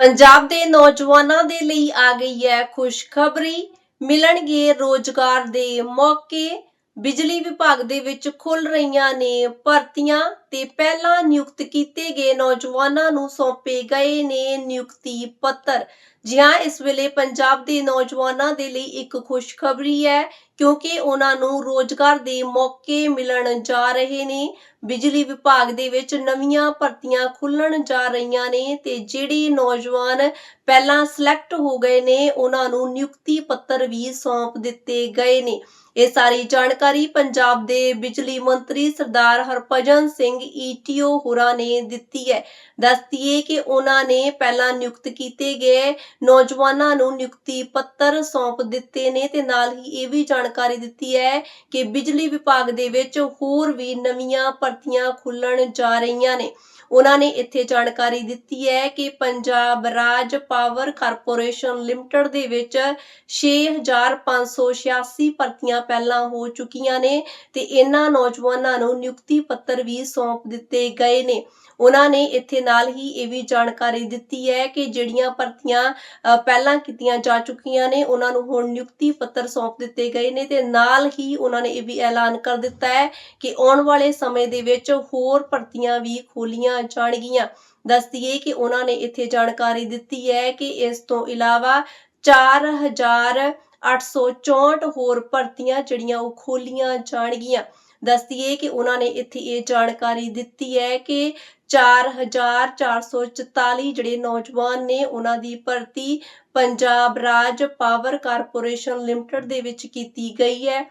ਪੰਜਾਬ ਦੇ ਨੌਜਵਾਨਾਂ ਦੇ ਲਈ ਆ ਗਈ ਹੈ ਖੁਸ਼ਖਬਰੀ। ਮਿਲਣਗੇ ਰੋਜ਼ਗਾਰ ਦੇ ਮੌਕੇ। ਬਿਜਲੀ ਵਿਭਾਗ ਦੇ ਵਿੱਚ ਖੁੱਲ ਰਹੀਆਂ ਨੇ ਭਰਤੀਆਂ ਤੇ ਪਹਿਲਾਂ ਨਿਯੁਕਤ ਕੀਤੇ ਗਏ ਨੌਜਵਾਨਾਂ ਨੂੰ ਸੌਂਪੇ ਗਏ ਨੇ ਨਿਯੁਕਤੀ ਪੱਤਰ। ਜੀ ਹਾਂ ਇਸ ਵੇਲੇ ਪੰਜਾਬ ਦੇ ਨੌਜਵਾਨਾਂ ਦੇ ਲਈ ਇੱਕ ਖੁਸ਼ਖਬਰੀ ਹੈ, ਕਿਉਂਕਿ ਉਹਨਾਂ ਨੂੰ ਰੋਜ਼ਗਾਰ ਦੇ ਮੌਕੇ ਮਿਲਣ ਜਾ ਰਹੇ ਨੇ। ਬਿਜਲੀ ਵਿਭਾਗ ਦੇ ਵਿੱਚ ਨਵੀਆਂ ਭਰਤੀਆਂ ਖੁੱਲਣ ਜਾ ਰਹੀਆਂ ਨੇ ਤੇ ਜਿਹੜੇ ਨੌਜਵਾਨ ਪਹਿਲਾਂ ਸਿਲੈਕਟ ਹੋ ਗਏ ਨੇ, ਉਹਨਾਂ ਨੂੰ ਨਿਯੁਕਤੀ ਪੱਤਰ ਵੀ ਸੌਂਪ ਦਿੱਤੇ ਗਏ ਨੇ। ਇਹ ਸਾਰੀ ਜਾਣਕਾਰੀ ਪੰਜਾਬ ਦੇ ਬਿਜਲੀ ਮੰਤਰੀ ਸਰਦਾਰ ਹਰਭਜਨ ਸਿੰਘ ਈਟੀਓ ਹੋਰਾਂ ਨੇ ਦਿੱਤੀ ਹੈ। ਦੱਸਦੀਏ ਕਿ ਉਹਨਾਂ ਨੇ ਪਹਿਲਾਂ ਨਿਯੁਕਤ ਕੀਤੇ ਗਏ ਨੌਜਵਾਨਾਂ ਨੂੰ ਨਿਯੁਕਤੀ ਪੱਤਰ ਸੌਂਪ ਦਿੱਤੇ ਨੇ ਤੇ ਨਾਲ ਹੀ ਇਹ ਵੀ ਜਾਣਕਾਰੀ ਦਿੱਤੀ ਹੈ ਕਿ ਬਿਜਲੀ ਵਿਭਾਗ ਦੇ ਵਿੱਚ ਹੋਰ ਵੀ ਨਵੀਆਂ ਭਰਤੀਆਂ ਖੁੱਲਣ ਜਾ ਰਹੀਆਂ ਨੇ। ਉਹਨਾਂ ਨੇ ਇੱਥੇ ਜਾਣਕਾਰੀ ਦਿੱਤੀ ਹੈ ਕਿ Punjab Raj power corporation limited ਦੇ ਵਿੱਚ 6586 ਭਰਤੀਆਂ ਪਹਿਲਾਂ ਹੋ ਚੁੱਕੀਆਂ ਨੇ ਤੇ ਇਹਨਾਂ ਨੌਜਵਾਨਾਂ ਨੂੰ ਨਿਯੁਕਤੀ ਪੱਤਰ ਵੀ ਸੌਂਪ ਦਿੱਤੇ ਗਏ ਨੇ। ਉਹਨਾਂ ਨੇ ਇੱਥੇ ਨਾਲ ਹੀ ਇਹ ਵੀ ਜਾਣਕਾਰੀ ਦਿੱਤੀ ਹੈ ਕਿ ਜਿਹੜੀਆਂ ਭਰਤੀਆਂ ਪਹਿਲਾਂ ਕੀਤੀਆਂ ਜਾ ਚੁੱਕੀਆਂ ਨੇ, ਉਹਨਾਂ ਨੂੰ ਹੁਣ ਨਿਯੁਕਤੀ ਪੱਤਰ ਸੌਂਪ ਦਿੱਤੇ ਗਏ ਨੇ ਤੇ ਨਾਲ ਹੀ ਉਹਨਾਂ ਨੇ ਇਹ ਵੀ ਐਲਾਨ ਕਰ ਦਿੱਤਾ ਹੈ ਕਿ ਆਉਣ ਵਾਲੇ ਸਮੇਂ ਦੇ ਵਿੱਚ ਹੋਰ ਭਰਤੀਆਂ ਵੀ ਖੋਲੀਆਂ ਜਾਣਗੀਆਂ ਦੱਸਦੀਏ ਕਿ ਉਹਨਾਂ ਨੇ ਇੱਥੇ ਜਾਣਕਾਰੀ ਦਿੱਤੀ ਹੈ ਕਿ ਇਸ ਤੋਂ ਇਲਾਵਾ 4864 ਹੋਰ ਭਰਤੀਆਂ ਜਿਹੜੀਆਂ ਉਹ ਖੋਲੀਆਂ ਜਾਣਗੀਆਂ ਦੱਸਦੀਏ ਕਿ ਉਹਨਾਂ ਨੇ ਇੱਥੇ ਇਹ ਜਾਣਕਾਰੀ ਦਿੱਤੀ ਹੈ ਕਿ 4444 ਜਿਹੜੇ ਨੌਜਵਾਨ ਨੇ ਉਹਨਾਂ ਦੀ ਭਰਤੀ ਪੰਜਾਬ ਰਾਜ ਪਾਵਰ ਕਾਰਪੋਰੇਸ਼ਨ ਲਿਮਟਿਡ ਦੇ ਵਿੱਚ ਕੀਤੀ ਗਈ ਹੈ।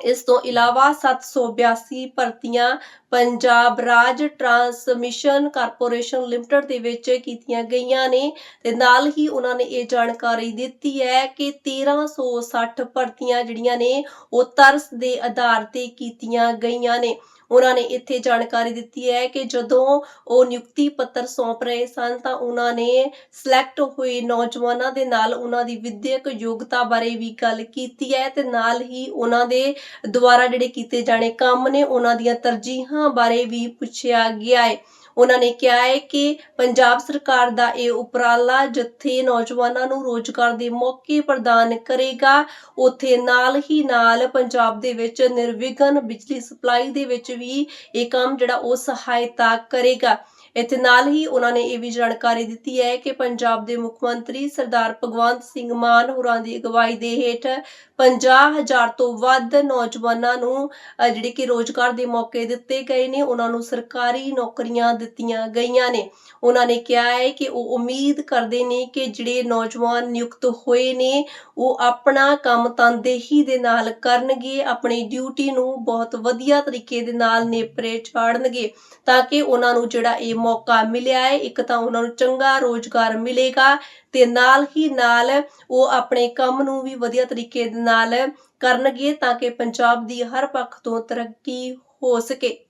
ਇਸ ਤੋਂ ਇਲਾਵਾ 782 ਭਰਤੀਆਂ ਪੰਜਾਬ ਰਾਜ ਟਰਾਂਸਮਿਸ਼ਨ ਕਾਰਪੋਰੇਸ਼ਨ ਲਿਮਟਿਡ ਦੇ ਵਿੱਚ ਕੀਤੀਆਂ ਗਈਆਂ ਨੇ ਤੇ ਨਾਲ ਹੀ ਉਹਨਾਂ ਨੇ ਇਹ ਜਾਣਕਾਰੀ ਦਿੱਤੀ ਹੈ ਕਿ 1360 ਭਰਤੀਆਂ ਜਿਹੜੀਆਂ ਨੇ ਉਹ ਤਰਸ ਦੇ ਆਧਾਰ ਤੇ ਕੀਤੀਆਂ ਗਈਆਂ ਨੇ। ਉਹਨਾਂ ਨੇ ਇੱਥੇ ਜਾਣਕਾਰੀ ਦਿੱਤੀ ਹੈ ਕਿ ਜਦੋਂ ਉਹ ਨਿਯੁਕਤੀ ਪੱਤਰ ਸੌਂਪ ਰਹੇ ਸਨ ਤਾਂ ਉਹਨਾਂ ਨੇ ਸਿਲੈਕਟ ਹੋਏ ਨੌਜਵਾਨਾਂ ਦੇ ਨਾਲ ਉਹਨਾਂ ਦੀ ਵਿਦਿਅਕ ਯੋਗਤਾ ਬਾਰੇ ਵੀ ਗੱਲ ਕੀਤੀ ਹੈ ਤੇ ਨਾਲ ਹੀ ਉਹਨਾਂ ਦੇ ਦੁਆਰਾ ਜਿਹੜੇ ਕੀਤੇ ਜਾਣੇ ਕੰਮ ਨੇ ਉਹਨਾਂ ਦੀਆਂ ਤਰਜੀਹਾਂ ਬਾਰੇ ਵੀ ਪੁੱਛਿਆ ਗਿਆ ਹੈ। ਉਹਨਾਂ ਨੇ ਕਿਹਾ ਹੈ ਕਿ ਪੰਜਾਬ ਸਰਕਾਰ ਦਾ ਇਹ ਉਪਰਾਲਾ ਜਿੱਥੇ ਨੌਜਵਾਨਾਂ ਨੂੰ ਰੋਜ਼ਗਾਰ ਦੇ ਮੌਕੇ ਪ੍ਰਦਾਨ ਕਰੇਗਾ, ਉਥੇ ਨਾਲ ਹੀ ਨਾਲ ਪੰਜਾਬ ਦੇ ਵਿੱਚ ਨਿਰਵਿਘਨ ਬਿਜਲੀ ਸਪਲਾਈ ਦੇ ਵਿੱਚ ਵੀ ਇਹ ਕੰਮ ਜਿਹੜਾ ਉਹ ਸਹਾਇਤਾ ਕਰੇਗਾ। ਇੱਥੇ ਨਾਲ ਹੀ ਉਹਨਾਂ ਨੇ ਇਹ ਵੀ ਜਾਣਕਾਰੀ ਦਿੱਤੀ ਹੈ ਕਿ ਪੰਜਾਬ ਦੇ ਮੁੱਖ ਮੰਤਰੀ ਸਰਦਾਰ ਭਗਵੰਤ ਸਿੰਘ ਮਾਨ ਹੋਰਾਂ ਦੀ ਅਗਵਾਈ ਦੇ ਹੇਠ 50000 ਤੋਂ ਵੱਧ ਨੌਜਵਾਨਾਂ ਨੂੰ ਜਿਹੜੇ ਕਿ ਰੋਜ਼ਗਾਰ ਦੇ ਮੌਕੇ ਦਿੱਤੇ ਗਏ ਨੇ, ਉਹਨਾਂ ਨੂੰ ਸਰਕਾਰੀ ਨੌਕਰੀਆਂ ਦਿੱਤੀਆਂ ਗਈਆਂ ਨੇ। ਉਹਨਾਂ ਨੇ ਕਿਹਾ ਹੈ ਕਿ ਉਹ ਉਮੀਦ ਕਰਦੇ ਨੇ ਕਿ ਜਿਹੜੇ ਨੌਜਵਾਨ ਨਿਯੁਕਤ ਹੋਏ ਨੇ, ਉਹ ਆਪਣਾ ਕੰਮ ਤਨਦੇਹੀ ਦੇ ਨਾਲ ਕਰਨਗੇ, ਆਪਣੀ ਡਿਊਟੀ ਨੂੰ ਬਹੁਤ ਵਧੀਆ ਤਰੀਕੇ ਦੇ ਨਾਲ ਨੇਪਰੇ ਚਾੜਨਗੇ, ਤਾਂ ਕਿ ਉਹਨਾਂ ਨੂੰ ਜਿਹੜਾ ਇਹ ਮੌਕਾ ਮਿਲਿਆ ਹੈ, ਇੱਕ ਤਾਂ ਉਹਨਾਂ ਨੂੰ ਚੰਗਾ ਰੋਜ਼ਗਾਰ ਮਿਲੇਗਾ ਤੇ ਨਾਲ ਹੀ ਨਾਲ ਉਹ ਆਪਣੇ ਕੰਮ ਨੂੰ ਵੀ ਵਧੀਆ ਤਰੀਕੇ ਦੇ ਨਾਲ ਕਰਨਗੇ ਤਾਂ ਕਿ ਪੰਜਾਬ ਦੀ ਹਰ ਪੱਖ ਤੋਂ ਤਰੱਕੀ ਹੋ ਸਕੇ।